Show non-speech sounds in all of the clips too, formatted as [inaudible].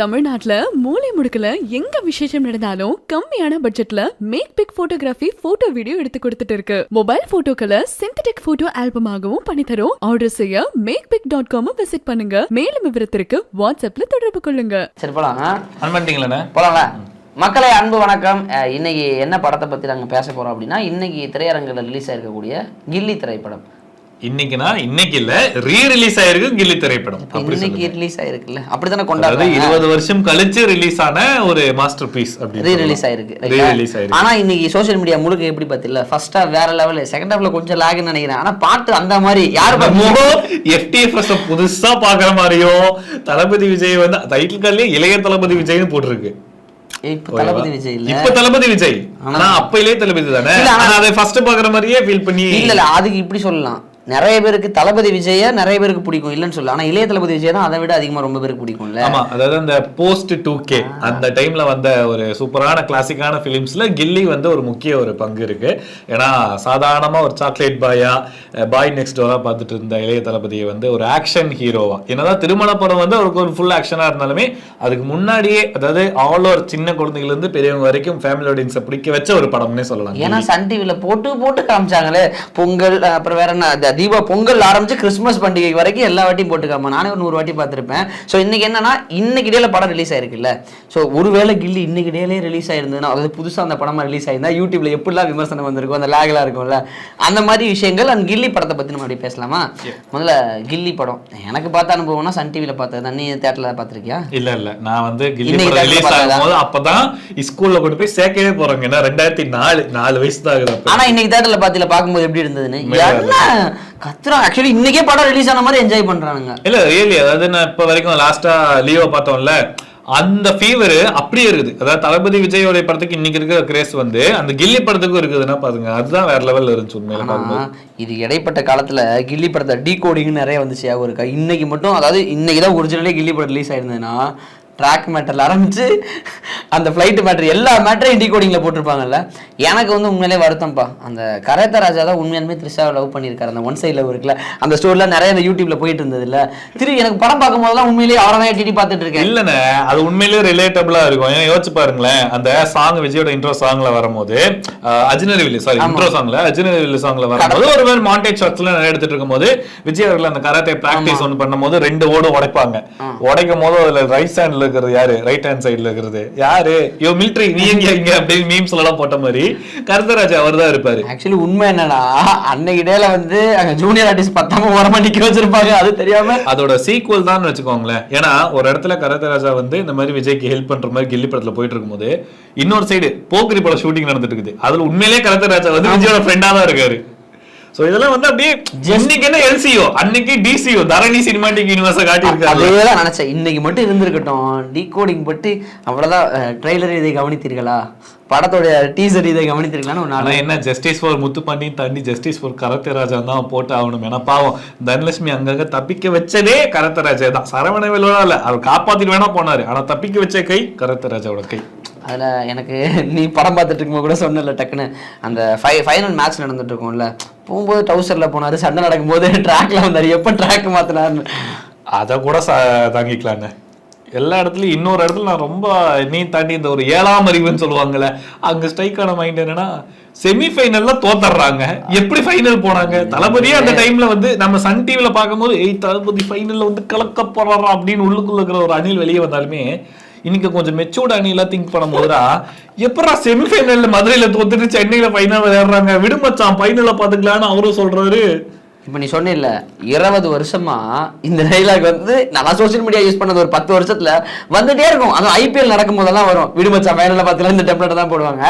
தமிழ்நாட்டுல மூலை முடுக்குல எங்க விசேஷம் நடந்தாலும் கம்மியான பட்ஜெட்ல Mac Pic photography photo video எடுத்து கொடுத்துட்டு இருக்கு. மொபைல் போட்டோக்களை சிந்தட்டிக் போட்டோ ஆல்பமாகவும் பண்ணி தரும் ஆர்டர் செய்ய Make Pic dot com visit பண்ணுங்க. மேலும் விவரத்திற்கு வாட்ஸ்அப்ல தொடர்பு கொள்ளுங்க. சரி போலாம். போலாம்ல. மக்களே அன்பு வணக்கம். இன்னைக்கு என்ன படத்தை பற்றி நாங்கள் பேச போகிறோம் அப்படின்னா இன்னைக்கு திரையரங்கில் ரிலீஸ் ஆயிருக்கக்கூடிய கில்லி திரைப்படம். இன்னைக்குனா இன்னைக்கு இல்ல ரீ ரிலீஸ் ஆயிருக்கு கில்லி திரைப்படம். அப்படி இன்னைக்கு. ரிலீஸ் ஆயிருக்குல்ல? அப்படி தானே அதாவது கொண்டாடுறாங்க இருபது வருஷம் கழிச்சு ரிலீஸ் ஆன ஒரு மாஸ்டர் பீஸ் ரீ ரிலீஸ் ஆயிருக்கு ரீ ரிலீஸ் ஆயிருக்கு. ஆனா இன்னைக்கு சோஷியல் மீடியா முழுக்க எப்படி பார்த்தில்ல ஃபர்ஸ்ட் ஹாஃப் வேற லெவல் செகண்ட் ஹாஃப்ல கொஞ்சம் லாக்னு நினைக்கிறேன். ஆனா பாட்டு அந்த மாதிரி யாரு எஃப்டிஎஃப்எஸ் புதுசா பாக்குற மாதிரியும் தளபதி விஜய் வந்து டைட்டில் கார்லயே இளைய தளபதி விஜய்னு போட்டிருக்கு. தளபதி விஜய் இப்ப தளபதி விஜய். ஆனா அப்ப இளைய தளபதி தானே? அதை ஃபர்ஸ்ட் பாக்குற மாதிரியே ஃபீல் பண்ணி இல்ல அதுக்கு இப்படி சொல்லலாம். நிறைய பேருக்கு தளபதி விஜய நிறைய பேருக்கு பிடிக்கும் இல்லைன்னு சொல்லலாம் ஆனா இளைய தளபதி விஜய் தான் அதை விட அதிகமா ரொம்ப பேருக்கு பிடிக்கும்ல. ஆமா அதாவது அந்த போஸ்ட் டூ கே அந்த டைம்ல வந்த ஒரு சூப்பரான கிளாசிக்கான பிலிம்ஸ்ல கில்லி வந்து ஒரு முக்கிய ஒரு பங்கு இருக்கு. ஏன்னா சாதாரணமா ஒரு சாக்லேட் பாயா பாய் நெக்ஸ்ட் டோரா பார்த்துட்டு இருந்த இளைய தளபதியை வந்து ஒரு ஆக்ஷன் ஹீரோவா என்னதான் திருமண படம் வந்து அவருக்கு ஒரு ஃபுல் ஆக்ஷனா இருந்தாலுமே அதுக்கு முன்னாடியே அதாவது ஆல் ஓவர் சின்ன குழந்தைகள் இருந்து பெரியவங்க வரைக்கும் ஃபேமிலி ஆடியன்ஸை பிடிக்க வச்ச ஒரு படம்னே சொல்லலாம். ஏன்னா சன் டிவில போட்டு போட்டு காமிச்சாங்களே. பொங்கல் அப்புறம் வேற என்ன தீபா பொங்கல் ஆரம்பிச்சு கிறிஸ்மஸ் பண்டிகை வரைக்கும் எல்லா வாட்டியும் போட்டு காமா நானே ஒரு நூறு வாட்டி பார்த்திருப்பேன். ஸோ இன்னைக்கு என்னன்னா இன்னைக்கு இடையில படம் ரிலீஸ் ஆயிருக்குல்ல. ஸோ ஒருவேளை கில்லி இன்னைக்கு இடையிலே ரிலீஸ் ஆயிருந்ததுன்னா அதாவது புதுசா அந்த படமா ரிலீஸ் ஆயிருந்தா யூடியூப்ல எப்படிலாம் விமர்சனம் வந்திருக்கும் அந்த லேக்லாம் இருக்கும்ல அந்த மாதிரி விஷயங்கள் அந்த கில்லி படத்தை பத்தி நம்ம அப்படி பேசலாமா? முதல்ல கில்லி படம். எனக்கு பார்த்த அனுபவம்னா சன் டிவில பார்த்தது. நீ தேட்டர்ல பார்த்திருக்கியா? இல்ல இல்ல. நான் வந்து கில்லி படம் ரிலீஸ்? ஆகும்போது அப்பதான் ஸ்கூல்ல கொண்டு போய் சேர்க்கவே போறாங்க. ஏன்னா ரெண்டாயிரத்தி நாலு நாலு வயசு தான் ஆகுது. ஆனா இன்னைக்கு தேட்டர்ல பாத்தியில பார்க்கும்போது எப்படி இருந்ததுன்னு? கத்துறான் ஆக்சுவலி இன்னைக்கே படம் ரிலீஸ் ஆன மாதிரி என்ஜாய் பண்றானுங்க. இல்ல ரியலி அதாவது நான் இப்ப வரைக்கும் லாஸ்டா லியோ பார்த்தோம்ல அந்த ஃபீவர் அப்படியே இருக்குது. அதாவது தளபதி விஜயோட படத்துக்கு இன்னைக்கு இருக்கிற கிரேஸ் வந்து அந்த கில்லி படத்துக்கும் இருக்குதுன்னா பாருங்க அதுதான் வேற லெவல்ல இருந்துச்சு உண்மையில இது இடைப்பட்ட காலத்துல கில்லி படத்தை டீ கோடிங் நிறைய வந்துச்சு ஞாபகம் இருக்கா இன்னைக்கு மட்டும் அதாவது இன்னைக்கு தான் ஒரிஜினலே கில்லி படம் ரிலீஸ் ஆயிருந்ததுன்னா ட்ராக் மேட்டர்ல ஆரம்பிச்சு அந்த ஃப்ளைட் மேட்டர் எல்லா மேட்டரையும் டீ கோடிங்ல போட்டிருப்பாங்கல்ல? எனக்கு வந்து உண்மையிலே வருத்தம்ப்பா அந்த கரேத்த ராஜா தான் உண்மையாலுமே த்ரிஷாவை லவ் பண்ணியிருக்காரு. அந்த ஒன் சைடில் இருக்குல்ல அந்த ஸ்டோரியில் நிறைய இந்த யூடியூப்ல போயிட்டு இருந்தது இல்ல. திரு எனக்கு படம் பார்க்கும்போதெல்லாம் உண்மையிலேயே அவரை தான் டிடி பார்த்துட்டு இருக்கேன். இல்லண்ணே அது உண்மையிலேயே ரிலேட்டபிளா இருக்கும். ஏன்னா யோசிச்சு பாருங்களேன். அந்த சாங் விஜயோட இன்ட்ரோ சாங்ல வரும்போது அஜினரி வில்லி சாரி இன்ட்ரோ சாங்ல அஜினரி வில்லி சாங்ல வரும்போது ஒரு மாதிரி மாண்டேஜ் நிறைய எடுத்துட்டு இருக்கும்போது விஜய் அவர்கள் அந்த கராத்தே பிராக்டிஸ் ஒன்று பண்ணும்போது ரெண்டு ஓடும் உடைப்பாங்க. உடைக்கும் போது அதுல ரைட் ஹேண்ட்ல இருக்கிறது யாரு? ரைட் ஹேண்ட் சைடுல இருக்கிறது. யாரு? யோ மிலிட்டரி நீ எங்க இங்க அப்படின்னு மீம்ஸ்ல எல்லாம் போட்ட மாதிரி கருத்தராஜ் அவர் தான் இருப்பாரு. ஆக்சுவலி உண்மை என்னன்னா அன்னைக்கு டேல வந்து அங்க ஜூனியர் ஆர்டிஸ்ட் பத்தாம ஓரமா நிக்க வச்சிருப்பாங்க. அது தெரியாம. அதோட சீக்குவல் தான் வச்சுக்கோங்களேன். ஏன்னா ஒரு இடத்துல கரத்தராஜா வந்து இந்த மாதிரி விஜய்க்கு ஹெல்ப் பண்ற மாதிரி கில்லி படத்துல போயிட்டு இருக்கும்போது இன்னொரு சைடு போக்கிரி படம் ஷூட்டிங் நடந்துட்டு இருக்குது. அதுல உண்மையிலேயே கரத்தராஜா வந்து விஜயோட ஃப்ரெண்டா தான் இருக்காரு. சோ இதெல்லாம் வந்து அப்படியே இன்னைக்கு என்ன எல்சிஓ அன்னைக்கு டிசிஓ தரணி சினிமாட்டிக் யூனிவர்ஸ் காட்டி அதே தான் நினைச்சேன். இன்னைக்கு மட்டும் இருந்திருக்கட்டும். டீகோடிங் பட்டு அவ்வளவுதான் ட்ரெய்லர் இதை கவனித்தீர்களா? படத்தோட டீசர் இதை ஆனா நாள் என்ன ஜஸ்டிஸ் ஃபார் முத்துப்பாண்டி தாண்டி ஜஸ்டிஸ் ஃபார் கரத்தராஜா தான் போட்டு ஆகணும். ஏன்னா பாவம் தனலட்சுமி அங்கங்க தப்பிக்க வச்சதே கரத்தராஜா தான். சரவண வெல்வா இல்ல அவர் காப்பாத்திட்டு வேணா போனாரு. ஆனா தப்பிக்க வச்ச கை கரத்தராஜாவோட கை. அதுல எனக்கு நீ படம் பார்த்துட்டு இருக்கும்போது கூட சொன்னல டக்குன்னு. அந்த ஃபை ஃபைனல் மேட்ச் நடந்துட்டு இருக்கும்ல. போகும்போது டவுசர்ல போனாரு சண்டை நடக்கும்போது [laughs] ட்ராக்ல வந்தாரு. எப்ப ட்ராக் மாத்தினாருன்னு. அதை கூட ச- தாங்கிக்கலாண்ணே எல்லா இடத்துலயும் இன்னொரு இடத்துல நான் ரொம்ப நீ தாண்டி இந்த ஒரு ஏழாம் அறிவுன்னு சொல்லுவாங்கல்ல அங்க ஸ்ட்ரைக்கான மைண்ட் என்னன்னா செமிஃபைனல்ல தோத்தர்றாங்க எப்படி ஃபைனல் போனாங்க? தளபதியே அந்த டைம்ல வந்து நம்ம சன் டிவில பார்க்கும்போது ஏய் தளபதி ஃபைனல்ல வந்து கலக்க போறாரா? அப்படின்னு உள்ளுக்குள்ள இருக்கிற ஒரு அணில் வெளியே வந்தாலுமே இன்னைக்கு கொஞ்சம் மெச்சூர்ட் அணிலாம் திங்க் பண்ணும்போதுடா எப்படா செமிஃபைனல்ல மதுரையில தோத்துட்டு சென்னையில ஃபைனல் விளையாடுறாங்க விடுமச்சான் ஃபைனல்ல பாத்துக்கலான்னு அவரும் சொல்றாரு. இப்போ நீ சொன்ன இருபது வருஷமா இந்த டைலாக் வந்து நல்லா சோஷியல் மீடியா யூஸ் பண்ணது ஒரு பத்து வருஷத்துல வந்துட்டே இருக்கும். அது ஐபிஎல் நடக்கும் போதெல்லாம் வரும். விடுமச்சா ஃபைனல்ல பார்த்துல இந்த டெம்ப்ளேட் தான் போடுவாங்க.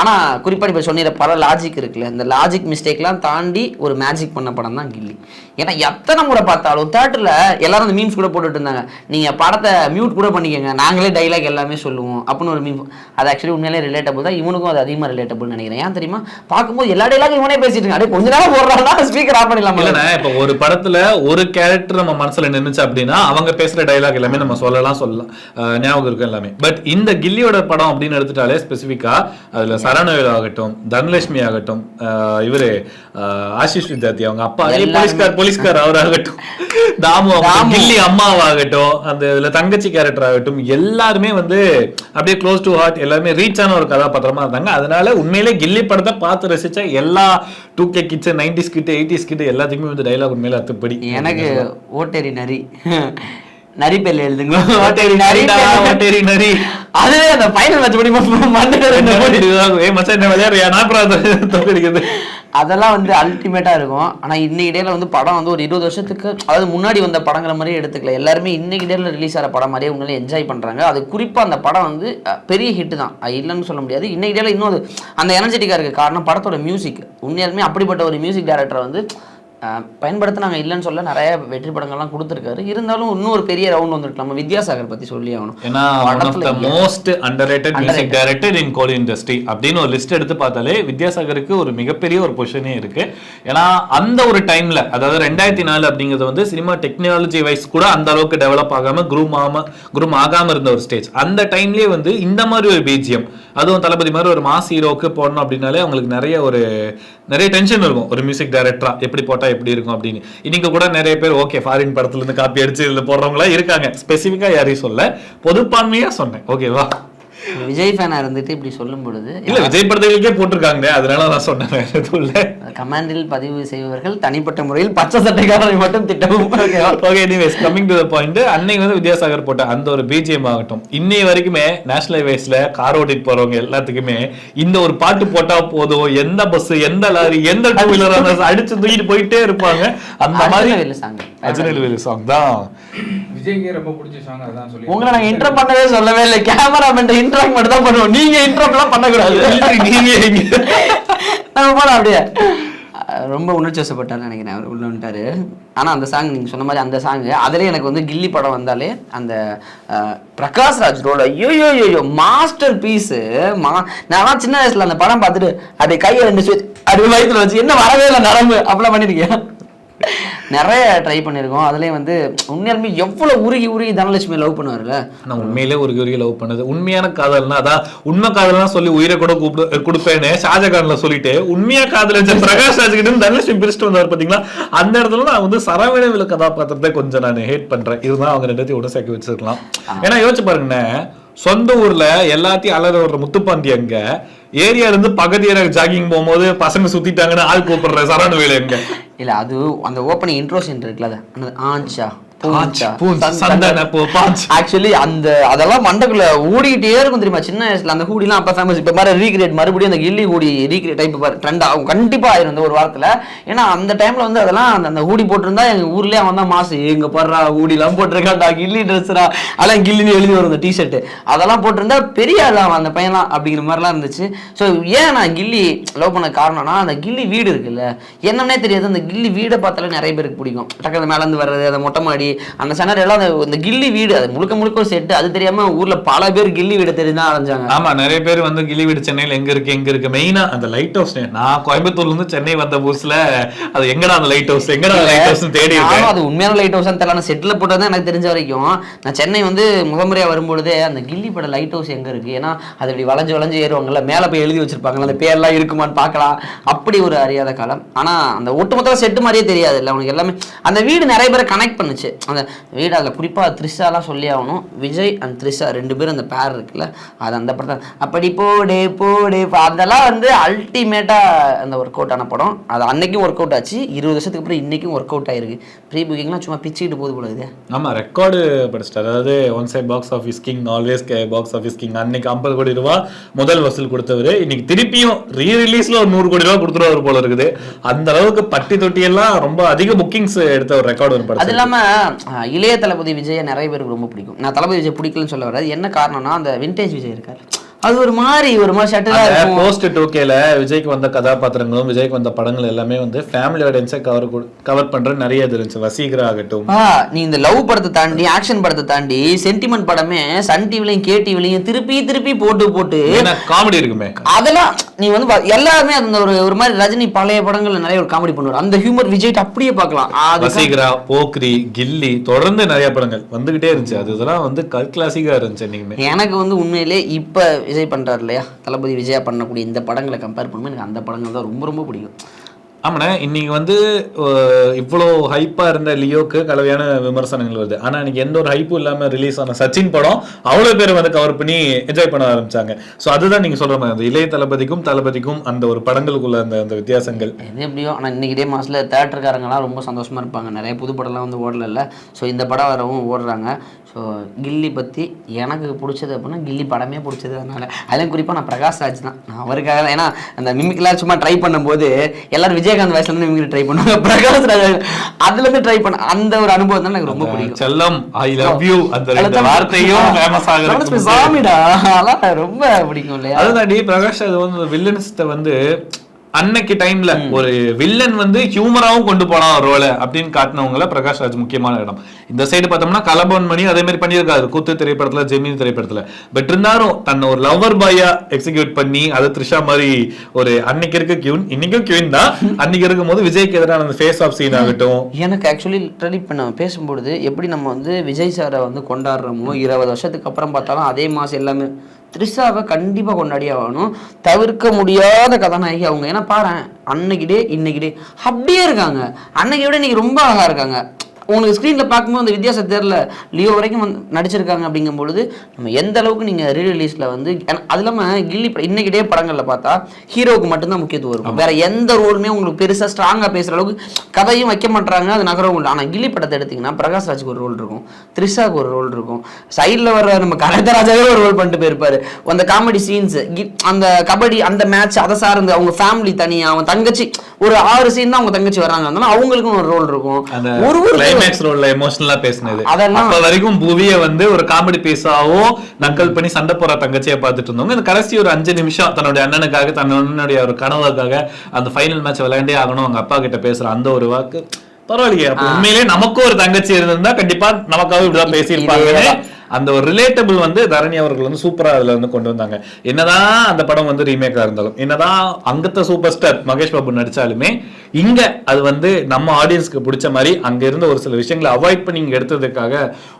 ஆனா குறிப்பா இப்ப சொன்ன பல லாஜிக் இருக்குல்ல. இந்த லாஜிக் மிஸ்டேக்லாம் தாண்டி ஒரு மேஜிக் பண்ண படம் தான் கில்லி. ஏன்னா எத்தனை முறை பார்த்தாலும் தேட்டர்ல எல்லாரும் அந்த மீம்ஸ் கூட போட்டுட்டு இருந்தாங்க. நீங்க படத்தை மியூட் கூட பண்ணிக்கங்க. நாங்களே டைலாக் எல்லாமே சொல்லுவோம் அப்படின்னு ஒரு மீம் அது ஆக்சுவலி உண்மையிலே ரிலேட்டபிள் தான். இவனுக்கும் அது அதிகமாக ரிலேட்டபிள் நினைக்கிறேன். ஏன் தெரியுமா? பார்க்கும்போது எல்லா டைலாக் இவனே பேசிட்டு இருக்காங்க கொஞ்ச நேரம் போடுறான்னா ஸ்பீக்கர் ஆஃப் பண்ணிடலாம். இப்ப ஒரு படத்துல ஒரு கேரக்டர் நம்ம மனசுல நின்னுச்சு அப்படின்னா அவங்க பேசுற டைலாக் எல்லாமே நம்ம சொல்லலாம் சொல்லலாம் ஞாபகம் இருக்கும் எல்லாமே பட் இந்த கில்லியோட படம் அப்படின்னு எடுத்துட்டாலே ஸ்பெசிஃபிக்கா அதுல சரணவேல் ஆகட்டும் தனலட்சுமி ஆகட்டும் இவரு ஆஷிஷ் வித்யார்த்தி அவங்க அப்பா. போலீஸ்கார் போலீஸ்கார் அவராகட்டும் தாமு. கில்லி அம்மாவாகட்டும் அந்த இதுல தங்கச்சி கேரக்டர் ஆகட்டும் எல்லாருமே வந்து அப்படியே க்ளோஸ் டு ஹார்ட் எல்லாருமே ரீச் ஆன ஒரு கதாபாத்திரமா இருந்தாங்க அதனால உண்மையிலே கில்லி படத்தை பார்த்து ரசிச்ச எல்லா டூ கே கிட்ஸ் நைன்டிஸ் கிட்ட எயிட்டிஸ் கிட்ட எல்லாத்துக்குமே வந்து டைலாக் உண்மையில அத்துப்படி எனக்கு ஓட்டேரி நரி. நரி பேர்ல எழுதுங்க. நரி நரி. அதுவே அந்த ஃபைனல் மேட்ச் படி மண்டல அதெல்லாம் வந்து அல்டிமேட்டா இருக்கும். ஆனா இன்னைக்கு டேல வந்து படம் வந்து ஒரு இருபது வருஷத்துக்கு அதாவது முன்னாடி வந்த படங்கிற மாதிரியே எடுத்துக்கல. எல்லாருமே இன்னைக்கு டேல ரிலீஸ் ஆகிற படம் மாதிரியே உண்மையிலே என்ஜாய் பண்றாங்க. அது குறிப்பா அந்த படம் வந்து பெரிய ஹிட் தான். இல்லைன்னு சொல்ல முடியாது. இன்னைக்கு டேல இன்னும் அது அந்த எனர்ஜெட்டிக்கா இருக்கு காரணம் படத்தோட மியூசிக் உண்மையாலுமே அப்படிப்பட்ட ஒரு மியூசிக் டைரக்டர் வந்து பயன்படுத்தினாங்க இல்லைன்னு சொல்ல நிறைய வெற்றி படங்கள்லாம் கொடுத்துருக்காரு. இருந்தாலும் இன்னும் ஒரு பெரிய ரவுண்ட் வந்துருக்கு. நம்ம வித்யாசாகர் பத்தி சொல்லி ஆகணும். ஏன்னா most underrated music. Director in Kolly industry அப்படின்னு ஒரு லிஸ்ட் எடுத்து பார்த்தாலே வித்யாசாகருக்கு ஒரு மிகப்பெரிய ஒரு பொசிஷனே இருக்கு. ஏன்னா அந்த ஒரு டைம்ல அதாவது ரெண்டாயிரத்தி நாலு அப்படிங்கிறது வந்து சினிமா டெக்னாலஜி வைஸ் கூட அந்த அளவுக்கு டெவலப் ஆகாம குரூம் ஆகாம குரூம் ஆகாம இருந்த ஒரு ஸ்டேஜ் அந்த டைம்லயே வந்து இந்த மாதிரி ஒரு பிஜிஎம் அதுவும் தளபதி மாதிரி ஒரு மாஸ் ஹீரோக்கு போடணும் அப்படின்னாலே அவங்களுக்கு நிறைய ஒரு நிறைய டென்ஷன் இருக்கும். ஒரு மியூசிக் டைரக்டரா எப்படி போட்டா எப்படி இருக்கும் அப்படின்னு. இன்னைக்கு கூட நிறைய பேர் ஓகே ஃபாரின் படத்துல இருந்து காப்பி அடிச்சு இதுல போடுறவங்களா இருக்காங்க. ஸ்பெசிஃபிக்கா யாரையும் சொல்ல பொதுப்பான்மையா சொன்னேன். ஓகேவா விஜய் ஃபேனா இருந்துட்டு இப்படி சொல்லும் பொழுது இல்ல விஜய் படத்துகளுக்கே போட்டிருக்காங்க அதனால நான் சொன்னேன் வேற எதுவும் இல்ல கமாண்டில் பதிவு செய்பவர்கள் தனிப்பட்ட முறையில் பச்சை சட்டைக்காரரை மட்டும் திட்டவும் ஓகேவா? Okay anyways coming to the point அன்னைக்கு வந்து வித்யாசாகர் போட்ட அந்த ஒரு பிஜிஎம் ஆகட்டும் இன்னை வரைக்குமே நேஷனல் ஹைவேஸ்ல கார் ஓட்டிட்டு போறவங்க எல்லாத்துக்குமே இந்த ஒரு பாட்டு போட்டா போதும் எந்த பஸ் எந்த லாரி எந்த டூ வீலர் அடிச்சு தூக்கிட்டு போயிட்டே இருப்பாங்க. அந்த மாதிரி song. அஜினல் சாங் தான். விஜய்க்கே ரொம்ப பிடிச்ச சாங் அதான் சொல்லி உங்களை நாங்க இன்ட்ரோ பண்ணவே சொல்லவே இல்லை. கேமராமேன் இன்ட்ராக்ட் மட்டும் தான் பண்ணுவோம். நீங்க இன்ட்ரோ எல்லாம் பண்ணக்கூடாது நீங்க நம்ம போலாம் அப்படியே. ரொம்ப உணர்ச்சி வசப்பட்டார்னு நினைக்கிறேன் அவர் உள்ள வந்துட்டாரு. ஆனா அந்த சாங் நீங்க சொன்ன மாதிரி அந்த சாங் அதுலயே எனக்கு வந்து கில்லி படம் வந்தாலே அந்த பிரகாஷ் ராஜ் ரோல் ஐயோ ஐயோ மாஸ்டர் பீஸ் மா நான் சின்ன வயசுல அந்த படம் பார்த்துட்டு அப்படியே கையை ரெண்டு அப்படி வயிற்றுல வச்சு என்ன வரவே இல்லை நரம்பு. அப்படிலாம் பண்ணிருக்கேன் நிறைய ட்ரை பண்ணியிருக்கோம். அதுலயும் வந்து உண்மையாலுமே எவ்வளவு உருகி உருகி தனலட்சுமி லவ் பண்ணுவார்ல நான் உண்மையிலே ஒரு குரிய லவ் பண்ணது. உண்மையான காதல்னா அதான் உண்மை காதல்னா சொல்லி உயிரை கூட கூப்பிடு கொடுப்பேன்னு ஷாஜகான்ல சொல்லிட்டு உண்மையா காதலிச்ச பிரகாஷ் ராஜ் கிட்ட தனலட்சுமி பிரிச்சுட்டு வந்தார் பாத்தீங்களா? அந்த இடத்துல நான் வந்து சரவண கதாபாத்திரத்தை கொஞ்சம் நான் ஹேட் பண்றேன். இருந்தா அவங்க ரெண்டத்தையும் உட சேர்க்க வச்சிருக்கலாம். ஏன்னா யோசிச்சு பாருங்கண்ணே சொந்த ஊர்ல எல்லாத்தையும் அலற வர்ற முத்துப்பாண்டி அங்க ஏரியால இருந்து பக்கத்து ஜாகிங் போகும்போது பசங்க சுத்திட்டாங்கன்னு ஆள் கூப்பிடுற சரவண வேலை எங்க? இல்ல அது அந்த ஓப்பனிங் இன்ட்ரோஷன் இருக்குல்ல அது ஆக்சுவலி அந்த அதெல்லாம் மண்டக்குள்ள ஓடிக்கிட்டே இருக்கும் தெரியுமா? சின்ன வயசுல அந்த ஹூடிலாம் அப்ப ஃபேமஸ் இப்ப மாதிரி ரீக்ரியேட் மறுபடியும் அந்த Ghilli hoodie recreate type trend ஆகும். கண்டிப்பா ஆயிரும் ஒரு வாரத்துல. ஏன்னா அந்த டைம்ல வந்து அதெல்லாம் அந்த ஹூடி போட்டிருந்தா எங்க ஊர்லயே அவன் தான் மாசு. எங்க படுறா ஹூடிலாம் போட்டிருக்காண்டா கில்லி ட்ரெஸ்ஸரா அதெல்லாம் கில்லின்னு எழுதி வரும் அந்த டிஷர்ட் அதெல்லாம் போட்டிருந்தா பெரிய அவன் அந்த பையன்லாம் அப்படிங்கிற மாதிரிலாம் இருந்துச்சு. ஸோ ஏன் நான் கில்லி லவ் பண்ண காரணம்னா அந்த கில்லி வீடு இருக்குல்ல. என்னன்னே தெரியாது. அந்த கில்லி வீடை பார்த்தாலே நிறைய பேருக்கு பிடிக்கும். டக்குனு மேல இருந்து வர்றது அந்த மொட்டை மாடி அந்த சனர் எல்லாம் அந்த இந்த கில்லி வீடு அது முழுக்க முழுக்க ஒரு செட்டு அது தெரியாம ஊர்ல பல பேர் கில்லி வீடை தெரிஞ்சு தான் அலைஞ்சாங்க ஆமா நிறைய பேர் வந்து கிளிவீடு சென்னையில எங்க இருக்கு எங்க இருக்கு. மெயினா அந்த லைட் ஹவுஸ் நான் கோயம்புத்தூர்ல இருந்து சென்னை வந்த புதுசுல அது எங்கடா அந்த லைட் ஹவுஸ் எங்கடா அந்த லைட் ஹவுஸ் தேடி அது உண்மையான லைட் ஹவுஸ் தெரியல செட்டில் போட்டது எனக்கு தெரிஞ்ச வரைக்கும். நான் சென்னை வந்து முதமுறையா வரும்பொழுதே அந்த கில்லி பட லைட் ஹவுஸ் எங்க இருக்கு? ஏன்னா அது இப்படி வளைஞ்சு வளைஞ்சு ஏறுவாங்கல்ல மேல போய் எழுதி வச்சிருப்பாங்கல்ல அந்த பேர்லாம் இருக்குமான்னு பார்க்கலாம். அப்படி ஒரு அறியாத காலம். ஆனா அந்த ஒட்டுமொத்த செட்டு மாதிரியே தெரியாது. இல்லை உனக்கு எல்லாமே அந்த வீடு நிறைய பேரை கனெக்ட் பண்ணுச்சு. அந்த வீடு அதில் குறிப்பா த்ரிஷாலாம் சொல்லி ஆகணும். விஜய் அண்ட் த்ரிஷா ரெண்டு பேரும் அந்த பேர் இருக்குல்ல அது அந்த படத்தை அப்படி போடே போடே அதெல்லாம் வந்து அல்டிமேட்டா அந்த ஒர்க் அவுட் ஆன படம். அது அன்னைக்கும் ஒர்க் அவுட் ஆச்சு. இருபது வருஷத்துக்கு அப்புறம் இன்னைக்கும் ஒர்க் அவுட் ஆயிருக்கு. ப்ரீ புக்கிங்லாம் சும்மா பிச்சுக்கிட்டு போகுது போல இது. ஆமா ரெக்கார்டு படிச்சிட்டாரு. அதாவது one side box office king always box office king அன்னைக்கு ஐம்பது கோடி ரூபாய் முதல் வசூல் கொடுத்தவரு. இன்னைக்கு திருப்பியும் ரீ ரிலீஸ்ல ஒரு நூறு கோடி ரூபாய் கொடுத்துருவாரு போல இருக்குது. அந்த அளவுக்கு பட்டி தொட்டி எல்லாம் ரொம்ப அதிக புக்கிங்ஸ் எடுத்த ஒரு ரெக்கார்டு ஒரு அது படம் இல்லாம அஹ், இளைய தளபதி விஜயை நிறைய பேருக்கு ரொம்ப பிடிக்கும். நான் தளபதி விஜய் பிடிக்கலன்னு சொல்ல வராது. என்ன காரணம்னா அந்த வின்டேஜ் விஜய் இருக்கார் அது ஒரு மாதிரி ஒரு மாதிரி ஷட்டிலா இருக்கும். போஸ்ட் டூகேல விஜய்க்கு வந்த கதாபாத்திரங்களும் விஜய்க்கு வந்த படங்கள் எல்லாமே வந்து ஃபேமிலி ஆடியன்ஸை கவர் கவர் பண்ற நிறைய இது இருந்துச்சு. வசீகரா ஆகட்டும். நீ இந்த லவ் படத்தை தாண்டி ஆக்ஷன் படத்தை தாண்டி சென்டிமெண்ட் படமே சன் டிவிலையும் கே டிவிலையும் திருப்பி திருப்பி போட்டு போட்டு காமெடி இருக்குமே. அதெல்லாம் நீ வந்து எல்லாருமே அந்த ஒரு ஒரு மாதிரி ரஜினி பழைய படங்கள்ல நிறைய ஒரு காமெடி பண்ணுவார். அந்த ஹியூமர் விஜய்ட்டு அப்படியே பார்க்கலாம். வசீகரா போக்ரி கில்லி தொடர்ந்து நிறைய படங்கள் வந்துகிட்டே இருந்துச்சு. அது இதெல்லாம் வந்து கல் கிளாசிக்கா இருந்துச்சு எனக்கு வந்து உண்மையிலே இப்ப விஜய் பண்றாரு இல்லையா? தளபதி விஜயா பண்ணக்கூடிய இந்த படங்களை கம்பேர் பண்ணும்போது எனக்கு அந்த படங்கள் தான் ரொம்ப ரொம்ப பிடிக்கும். ஆமாண்ணே இன்னைக்கு வந்து இவ்வளோ ஹைப்பா இருந்த லியோக்கு கலவையான விமர்சனங்கள் வருது. ஆனா இன்னைக்கு எந்த ஒரு ஹைப்பும் இல்லாம ரிலீஸ் ஆன சச்சின் படம் அவ்வளவு பேர் வந்து கவர் பண்ணி என்ஜாய் பண்ண ஆரம்பிச்சாங்க. சோ அதுதான் நீங்க சொல்ற மாதிரி அந்த இளைய தளபதிக்கும் தளபதிக்கும் அந்த ஒரு படங்களுக்குள்ள அந்த அந்த வித்தியாசங்கள். எது எப்படியோ ஆனால் இன்னைக்கு டே மாதத்தில் தேட்டருக்காரங்களாம் ரொம்ப சந்தோஷமா இருப்பாங்க. நிறைய புது படம்லாம் வந்து ஓடல ஸோ இந்த படம் வரவும் ஓடுறாங்க. ஸோ கில்லி பற்றி எனக்கு பிடிச்சது அப்படின்னா கில்லி படமே பிடிச்சது அதனால. அதுவும் குறிப்பாக நான் பிரகாஷ் ராஜ் தான். நான் அவருக்காக தான். ஏன்னா அந்த மிமிக்லாம் சும்மா ட்ரை பண்ணும்போது எல்லாரும் விஜயகாந்த் வயசுலேருந்து மிமிக்ரி ட்ரை பண்ணுவாங்க. [laughs] பிரகாஷ் ராஜ் அதுலேருந்து ட்ரை பண்ண அந்த ஒரு அனுபவம் தான் எனக்கு ரொம்ப பிடிக்கும். செல்லம் ஐ லவ் யூ அந்த வார்த்தையும் ஃபேமஸ் ஆகுது சாமிடா அதெல்லாம் ரொம்ப பிடிக்கும் இல்லையா? அதுதாண்டி பிரகாஷ் அது வந்து வில்லன்ஸ்ட வந்து அன்னைக்கு டைம்ல ஒரு வில்லன் வந்து ஹியூமராவும் கொண்டு போனான் ரோல அப்படின்னு காட்டினவங்கள பிரகாஷ் ராஜ் முக்கியமான இடம். இந்த சைடு பார்த்தோம்னா கலபவன் மணி அதே மாதிரி பண்ணியிருக்காரு. கூத்து திரைப்படத்துல ஜெமினி திரைப்படத்துல. பட் இருந்தாலும் தன்னை ஒரு லவர் பாயா எக்ஸிக்யூட் பண்ணி அது த்ரிஷா மாதிரி ஒரு அன்னைக்கு இருக்க கியூன் இன்னைக்கும் கியூன் தான். அன்னைக்கு இருக்கும்போது விஜய்க்கு எதிரான அந்த ஃபேஸ் ஆஃப் சீன் ஆகட்டும். எனக்கு ஆக்சுவலி லிட்டரலி இப்போ நம்ம பேசும்பொழுது எப்படி நம்ம வந்து விஜய் சாரை வந்து கொண்டாடுறோமோ இருபது வருஷத்துக்கு அப்புறம் பார்த்தாலும் அதே மாதம் எல்லாமே த்ரிஷாவை கண்டிப்பாக கொண்டாடியே ஆகணும். தவிர்க்க முடியாத கதாநாயகி அவங்க. ஏன்னா பாரு அன்னைக்கு டே இன்னைக்கு டே அப்படியே இருக்காங்க. அன்னைக்கு விட இன்னைக்கு ரொம்ப அழகா இருக்காங்க. உங்களுக்கு ஸ்க்ரீனில் பார்க்கும்போது அந்த வித்தியாசம் தெரில லியோ வரைக்கும் வந்து நடிச்சிருக்காங்க அப்படிங்கும்பொழுது நம்ம எந்த அளவுக்கு நீங்கள் ரீ ரிலீஸில் வந்து அது இல்லாமல் கில்லி படம் இன்னைக்கு டே படங்களில் பார்த்தா ஹீரோவுக்கு மட்டும்தான் முக்கியத்துவம் இருக்கும். வேற எந்த ரோலுமே உங்களுக்கு பெருசாக ஸ்ட்ராங்காக பேசுகிற அளவுக்கு கதையும் வைக்க மாட்டாங்க அது நகரவும் இல்லை. ஆனால் கில்லி படத்தை எடுத்தீங்கன்னா பிரகாஷ் ராஜுக்கு ஒரு ரோல் இருக்கும். த்ரிஷாக்கு ஒரு ரோல் இருக்கும். சைடில் வர நம்ம கனகராஜாவே ஒரு ரோல் பண்ணிட்டு போயிருப்பாரு. அந்த காமெடி சீன்ஸ் அந்த கபடி அந்த மேட்ச் அதை சார்ந்து அவங்க ஃபேமிலி தனியாக அவன் தங்கச்சி ஒரு ஆறு சீன் தான் அவங்க தங்கச்சி அதனால அவங்களுக்கும் ஒரு ரோல் இருக்கும். ஒரு ஒரு கிளைமேக்ஸ் ரோல்ல எமோஷனலா பேசினது. அப்ப வரைக்கும் புவிய வந்து ஒரு காமெடி பீஸாவும் நக்கல் பண்ணி சண்டை போற தங்கச்சியை பார்த்துட்டு இருந்தவங்க இந்த கடைசி ஒரு அஞ்சு நிமிஷம் தன்னுடைய அண்ணனுக்காக தன்னுடைய ஒரு கனவுக்காக அந்த ஃபைனல் மேட்ச் விளையாண்டே ஆகணும். அவங்க அப்பா கிட்ட பேசுற அந்த ஒரு வாக்கு. பரவாயில்லையே. உண்மையிலேயே நமக்கும் ஒரு தங்கச்சி இருந்திருந்தா கண்டிப்பா நமக்காக இப்படிதான் பேசியிருப்பாங்க. அந்த ஒரு ரிலேட்டபிள் வந்து தரணி அவர்கள் வந்து சூப்பரா அதுல வந்து கொண்டு வந்தாங்க. என்னதான் அந்த படம் வந்து ரீமேக்கா இருந்தாலும் என்னதான் அங்கத்த சூப்பர் ஸ்டார் மகேஷ் பாபு நடிச்சாலுமே இங்க அது வந்து நம்ம ஆடியன்ஸ்க்கு பிடிச்ச மாதிரி அங்க இருந்த ஒரு சில விஷயங்களை அவாய்ட் பண்ணி இங்க எடுத்ததுக்காக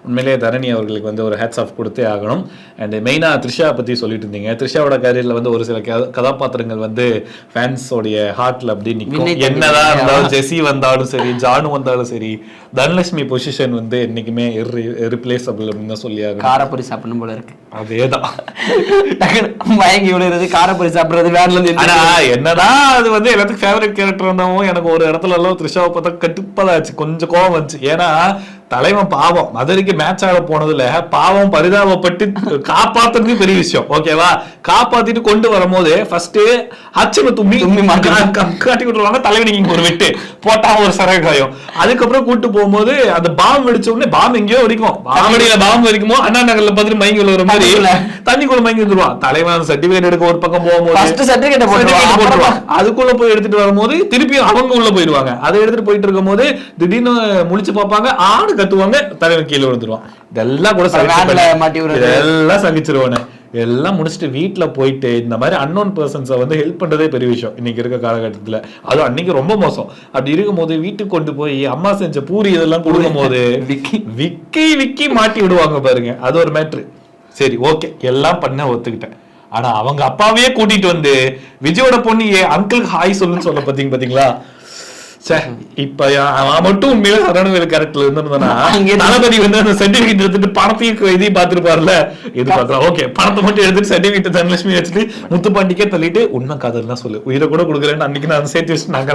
உண்மையிலேயே தரணி அவர்களுக்கு வந்து ஒரு ஹேட்ஸ் ஆஃப் கொடுத்தே ஆகணும். அண்ட் மெயினா த்ரிஷா பத்தி சொல்லிட்டு இருந்தீங்க. த்ரிஷாவோட கரியர்ல வந்து ஒரு சில கத- கதாபாத்திரங்கள் வந்து ஃபேன்ஸோடைய ஹார்ட்ல அப்படி நிற்கும் என்னதான் இருந்தாலும் ஜெசி வந்தாலும் சரி ஜானு வந்தாலும் சரி தனலட்சுமி பொசிஷன் வந்து என்னைக்குமே ரிப்ளேசபிள் அப்படின்னு சொல்லி ஆகணும் காரப்பொரி சாப்பிடணும் போல இருக்கு. அதேதான். மயங்கி விழுறது காரப்பொரி சாப்பிடுறது வேன்ல இருந்து என்னதான் அது வந்து எல்லாத்துக்கும் ஃபேவரட் கேரக்டர் இருந்தாலும் எனக்கு ஒரு இடத்துல எல்லாம் த்ரிஷாவை பார்த்தா கட்டுப்பதாச்சு கொஞ்சம் கோவம் வந்துச்சு. ஏன்னா தலைவன் பாவம். மதுரைக்கு மேட்ச் ஆட போனதுல பாவம் பரிதாபப்பட்டு காப்பாத்துறது பெரிய விஷயம். ஓகேவா காப்பாத்திட்டு கொண்டு வரும்போது ஃபர்ஸ்ட் மாட்டிட்டு. கா- கா- காட்டி விட்டுருவாங்க. தலைவனுக்கு ஒரு வெட்டு. போட்டா ஒரு சரக காயம் அதுக்கப்புறம் கூட்டு போகும்போது அந்த பாம் வெடிச்ச உடனே பாம் எங்கேயோ வெடிக்கும். பாம்படியில பாம் வெடிக்குமோ அண்ணா நகர்ல பார்த்துட்டு மயங்கி விழுற மாதிரி தண்ணிக்குள்ள. மயங்கி வந்துருவான் தலைவன் சர்டிபிகேட் எடுக்க ஒரு பக்கம் போகும்போது போட்டுருவான். அப்புறமா- அதுக்குள்ள போய் எடுத்துட்டு வரும்போது திருப்பி அவங்க உள்ள போயிடுவாங்க. அதை எடுத்துட்டு போயிட்டு இருக்கும்போது திடீர்னு முழிச்சு பார்ப்பாங்க. ஆடு கத்துவாங்க தலைவன் கீழே விழுந்துருவான். இதெல்லாம் கூட மாட்டி. இதெல்லாம் சகிச்சிருவானே. எல்லாம் முடிச்சுட்டு வீட்ல போயிட்டு இந்த மாதிரி அன்னோன் பர்சன்ஸை வந்து ஹெல்ப் பண்றதே பெரிய விஷயம். இன்னைக்கு இருக்க காலகட்டத்துல. அதுவும் அன்னைக்கு ரொம்ப மோசம். அப்படி இருக்கும்போது வீட்டுக்கு கொண்டு போய் அம்மா செஞ்ச பூரி இதெல்லாம் கொடுக்கும் போது [laughs] விக்கி. விக்கி விக்கி மாட்டி விடுவாங்க பாருங்க. அது ஒரு மேட்ரு சரி ஓகே எல்லாம் பண்ண ஒத்துக்கிட்டேன். ஆனா அவங்க அப்பாவையே கூட்டிட்டு வந்து விஜயோட பொண்ணு ஏன் அங்கிளுக்கு ஹாய் சொல்லுன்னு சொல்ல பாத்தீங்க பாத்தீங்களா? இப்ப அவன் மட்டும் உண்மையில சரணவேல் கேரக்டர்ல இருந்திருந்தானா? தளபதி வந்து அந்த சர்டிபிகேட் எடுத்துட்டு பணத்தையும் இதையும் பாத்துருப்பாருல இது பார்த்தா ஓகே பணத்தை மட்டும் எடுத்துட்டு சர்டிபிகேட் தனலட்சுமி வச்சுட்டு முத்துப்பாண்டிக்கே தள்ளிட்டு உண்மை தான் சொல்லு. உயிரை கூட கொடுக்குறேன்னு அன்னைக்கு நான் சேர்த்து வச்சு நான்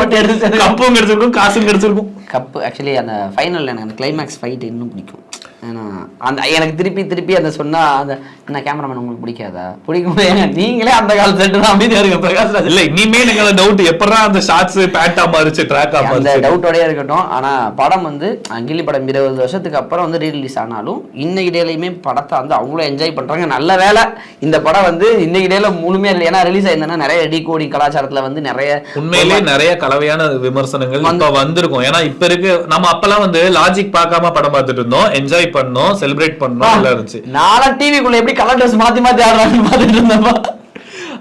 மட்டும் எடுத்து கப்பும் கிடைச்சிருக்கும் காசும் கிடைச்சிருக்கும். கப்பு ஆக்சுவலி அந்த ஃபைனல் எனக்கு அந்த கிளைமேக்ஸ் ஃபைட் இன்னும் பிடிக்கும். ஏன்னா, அந்த எனக்கு திருப்பி திருப்பி அந்த சொன்னா அந்த என்ன கேமராமேன் உங்களுக்கு பிடிக்காதா? பிடிக்கும். நீங்களே அந்த காலத்துல தான் அமைதியா இருக்க பிரகாஷ் இல்ல இனிமேல் எங்களை டவுட் எப்படா அந்த ஷார்ட்ஸ் பேட்டா மாறிச்சு ட்ராக்கா அந்த டவுட்டோடய இருக்கட்டும். ஆனா படம் வந்து அங்கிலி படம் இருபது வருஷத்துக்கு அப்புறம் வந்து ரீரிலீஸ் ஆனாலும் இன்னைக்கு டேலையுமே படத்தை வந்து அவ்வளோ என்ஜாய் பண்றாங்க. நல்ல வேலை இந்த படம் வந்து இன்னைக்கு டேல முழுமையா இல்லை. ஏன்னா ரிலீஸ் ஆயிருந்தா நிறைய ரெடி கோடி கலாச்சாரத்துல வந்து நிறைய உண்மையிலே நிறைய கலவையான விமர்சனங்கள் இப்ப வந்திருக்கும். ஏன்னா இப்ப இருக்கு நம்ம அப்பெல்லாம் வந்து லாஜிக் பார்க்காம படம் பார்த்துட்டு இருந்தோம். என்ஜாய் பண்ணோம் செலிப்ரேட் பண்ணோம் நல்லா இருந்துச்சு. நாளா டிவிக்குள்ள எப்படி கலர் ட்ரெஸ் மாத்தி மாத்தி ஆடுறாங்கன்னு பார்த்துட்டு இருந்தப்பா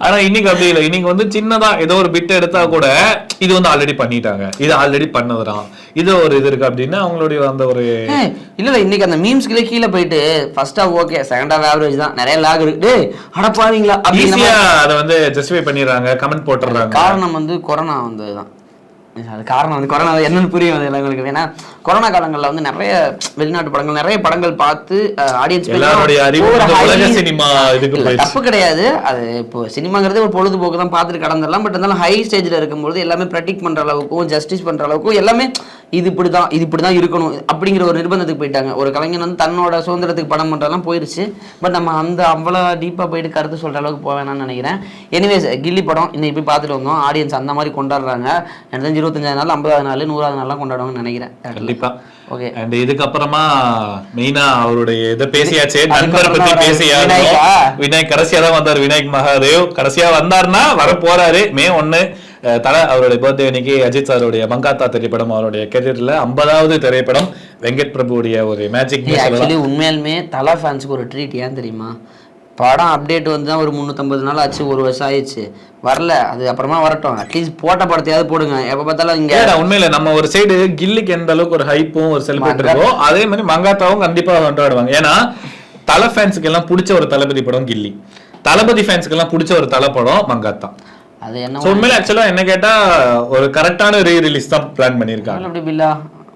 ஆனா இன்னைக்கு அப்படி இல்லை. இன்னைக்கு வந்து சின்னதா ஏதோ ஒரு பிட் எடுத்தா கூட இது வந்து ஆல்ரெடி பண்ணிட்டாங்க. இது ஆல்ரெடி பண்ணதுதான். இது ஒரு இது இருக்கு அப்படின்னு அவங்களுடைய அந்த ஒரு இல்ல இல்ல இன்னைக்கு அந்த மீம்ஸ்க்குள்ளே கீழே போயிட்டு first half okay second half average தான். நிறைய லாக் இருக்கு. அடப்பாவீங்களா மாதிரி. அதை வந்து ஜஸ்டிஃபை பண்ணிடுறாங்க கமெண்ட் போட்டுறாங்க காரணம் வந்து கொரோனா வந்ததுதான். அது காரணம் வந்து கொரோனா என்னன்னு புரியும் அது எங்களுக்கு ஏன்னா கொரோனா காலங்கள்ல வந்து நிறைய வெளிநாட்டு படங்கள் நிறைய படங்கள் பார்த்து ஆடியன்ஸ் சினிமா. தப்பு கிடையாது. அது இப்போ சினிமாங்கிறது ஒரு பொழுதுபோக்கு தான் பார்த்துட்டு கடந்துடலாம். பட் இருந்தாலும் ஹை ஸ்டேஜ்ல இருக்கும்போது எல்லாமே ப்ரெடிக்ட் பண்ற அளவுக்கும் ஜஸ்டிஸ் பண்ற அளவுக்கும் எல்லாமே இது இப்படிதான் இது இப்படிதான் இருக்கணும் அப்படிங்கிற ஒரு நிர்பந்தத்துக்கு போயிட்டாங்க. ஒரு கலைஞன் வந்து தன்னோட சுதந்திரத்துக்கு படம் பண்றதெல்லாம் போயிருச்சு. பட் நம்ம அந்த அவ்வளோ டீப்பா போயிட்டு கருத்து சொல்ற அளவுக்கு போக வேணாம்னு நினைக்கிறேன். எனிவேஸ் கில்லி படம் இன்னைக்கு போய் பார்த்துட்டு வந்தோம். ஆடியன்ஸ் அந்த மாதிரி கொண்டாடுறாங்க. எனக்கு தெரிஞ்சு இருபத்தஞ்சாவது நாள் ஐம்பதாவது நாள் நூறாவது நாள்லாம் கொண்டாடுவாங்கன்னு நினைக்கிறேன். கண்டிப்பா. ஓகே அண்ட் இதுக்கப்புறமா மெயினா அவருடைய இதை பேசியாச்சு. நண்பர் பத்தி பேசியாச்சு. விநாயகா? கடைசியா தான் வந்தார் விநாயக் மகாதேவ். கடைசியா வந்தாருன்னா வர போறாரு. மே ஒண்ணு தல அவருடைய பர்த்டே அன்னைக்கு அஜித் சாருடைய மங்காத்தா திரைப்படம் அவருடைய கெரியர்ல ஐம்பதாவது திரைப்படம் வெங்கட் பிரபுடைய ஒரு மேஜிக் உண்மையாலுமே தலா ஃபேன்ஸுக்கு ஒரு ட்ரீட் ஏன் தெரியுமா? படம் அப்டேட் வந்து தான் ஒரு முந்நூற்றம்பது நாள் ஆச்சு ஒரு வருஷம் ஆயிடுச்சு. வரல அது அப்புறமா வரட்டும். அட்லீஸ்ட் போட்ட படத்தையாவது போடுங்க. எப்போ பார்த்தாலும் இங்கே உண்மையில நம்ம ஒரு சைடு கில்லுக்கு எந்த அளவுக்கு ஒரு ஹைப்பும் ஒரு செலிபிரேட் இருக்கோ அதே மாதிரி மங்காத்தாவும் கண்டிப்பா கொண்டாடுவாங்க ஏன்னா தலை ஃபேன்ஸுக்கு எல்லாம் பிடிச்ச ஒரு தளபதி படம் கில்லி. தளபதி ஃபேன்ஸுக்கு எல்லாம் பிடிச்ச ஒரு தலை படம் மங்காத்தா. அது என்ன உண்மையில ஆக்சுவலா என்ன கேட்டா ஒரு கரெக்டான ரீ ரிலீஸ் தான் பிளான் பண்ணியிருக்காங்க. அப்படி பில்லா?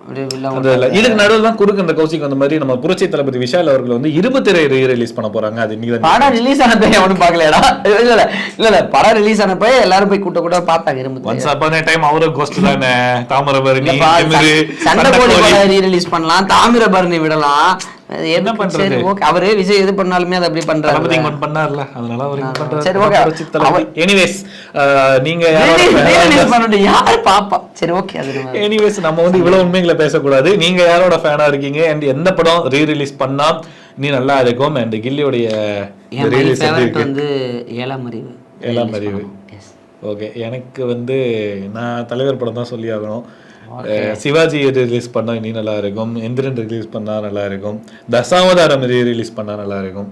இதுக்கு நடுவில் தான் குறுக்கு இந்த கௌசிக் அந்த மாதிரி நம்ம புரட்சி தளபதி விஷால் அவர்கள் வந்து இருபத்தி ரீ ரிலீஸ் பண்ண போறாங்க. அது இன்னைக்கு தான் படம் ரிலீஸ் ஆனப்ப எவனும் பார்க்கலையடா? இல்ல இல்ல இல்ல. இல்ல படம் ரிலீஸ் ஆனப்ப எல்லாரும் போய் கூட்ட கூட பார்த்தாங்க இரும்பு ஒன்ஸ் அப்பான டைம் அவரும் கோஸ்ட் தானே. தாமிரபரணி சண்டை போடி சண்டைக்கோழி. படம் ரீ ரிலீஸ் பண்ணலாம். தாமிரபரணி விடலாம். என்ன பண்றது? ஓகே. அவரு விஜய் எது பண்ணாலுமே அதை அப்படி பண்றாரு. பண்ணார்ல. அதனால அவர். சரி, தளபதி. எனிவேஸ் நீங்க யாரு பாப்பா? சரி ஓகே அது எனிவேஸ் நம்ம வந்து இவ்வளவு உண்மைகளை பேசக்கூடாது. நீங்க யாரோட ஃபேனா இருக்கீங்க? அண்ட் எந்த படம் ரீ ரிலீஸ் பண்ணா நீ நல்லா இருக்கும்? அண்ட் கில்லியோடைய வந்து ஏழாம் அறிவு. ஏழாம் அறிவு. ஓகே எனக்கு வந்து நான் தலைவர் படம் தான் சொல்லி ஆகணும். சிவாஜி ரிலீஸ் பண்ணால் இனி நல்லா இருக்கும். எந்திரன் ரிலீஸ் பண்ணால் நல்லா இருக்கும். தசாவதாரம் ரிலீஸ் பண்ணா நல்லா இருக்கும்.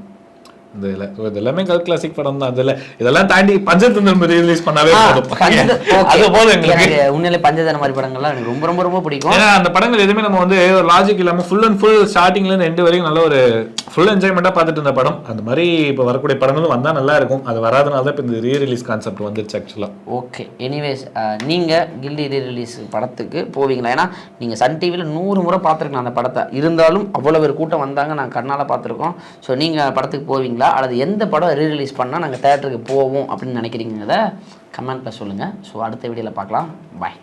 இந்த இது எல்லாமே கல் கிளாசிக் படம் தான். அதுல இதெல்லாம் தாண்டி பஞ்சதந்திரம் ரிலீஸ் பண்ணாவே. அது போதும் எங்களுக்கு. உண்மையிலே பஞ்சதன மாதிரி படங்கள்லாம் எனக்கு ரொம்ப ரொம்ப ரொம்ப பிடிக்கும். ஏன்னா அந்த படங்கள் எதுவுமே நம்ம வந்து ஒரு லாஜிக் இல்லாம ஃபுல் அண்ட் ஃபுல் ஸ்டார்டிங்ல இருந்து எண்டு வரைக்கும் நல்ல ஒரு ஃபுல் என்ஜாய்மெண்டா பார்த்துட்டு இருந்த படம். அந்த மாதிரி இப்போ வரக்கூடிய படங்களும் வந்தா நல்லா இருக்கும். அது வராதனால தான் இப்போ இந்த ரீ ரிலீஸ் கான்செப்ட் வந்துருச்சு ஆக்சுவலா ஓகே. எனிவேஸ் நீங்கள் கில்லி ரீ ரிலீஸ் படத்துக்கு போவீங்களா? ஏன்னா நீங்கள் சன் டிவியில் நூறு முறை பார்த்துருக்கலாம் அந்த படத்தை. இருந்தாலும் அவ்வளோ பேர் கூட்டம் வந்தாங்க. நாங்கள் கண்ணால் பார்த்துருக்கோம். ஸோ நீங்கள் படத்துக்கு போவீங்களா? அல்லது எந்த படம் ரீ ரிலீஸ் பண்ணால் நாங்கள் தேட்டருக்கு போவோம் அப்படின்னு நினைக்கிறீங்கிறத கமெண்ட்டில் சொல்லுங்கள் ஸோ அடுத்த வீடியோவில் பார்க்கலாம். பாய்